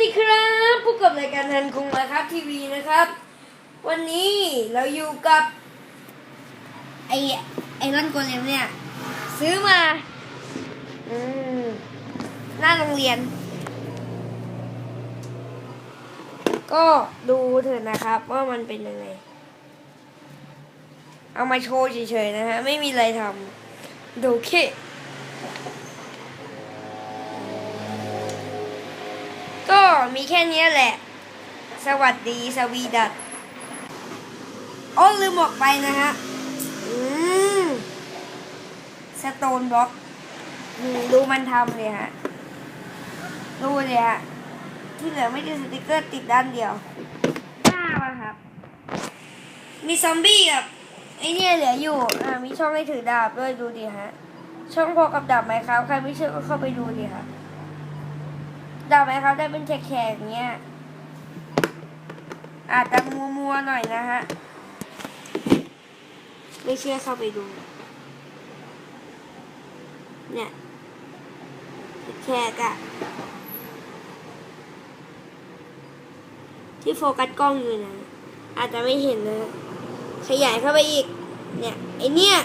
ดีครับพบกับรายการทันคงนะครับทีวีนะครับ วันนี้เราอยู่กับไอไอรอนโกเลมเนี่ย ซื้อมาอืมหน้าโรงเรียน ก็ดูเถอะนะครับ ว่ามันเป็นยังไง เอามาโชว์เฉยๆนะฮะ ไม่มีอะไรทำดูแค่ มีแค่นี้แหละ สวัสดีสวีดัตโอ้ลืมบอกไปนะฮะ อืมสโตนบล็อกดูมันทำเลยฮะ ดูเลยฮะ ที่เหลือไม่ได้สติกเกอร์ติดด้านเดียวน้ามาครับ มีซอมบี้กับไอเนี่ยเหลืออยู่ อ่า มีช่องให้ถือดาบด้วยดูดิฮะ ช่องพอกับดาบไหมครับ ใครไม่เชื่อก็เข้าไปดูดิครับ ดาบไหมครับได้เป็นแขกๆอย่างเงี้ย อาจจะมัวมัวๆหน่อยนะฮะ ไม่เชื่อเข้าไปดู เนี่ยแขกอะที่โฟกัสกล้องอยู่นะ อาจจะไม่เห็นนะ ขยายเข้าไปอีก เนี่ย ไอเนี่ย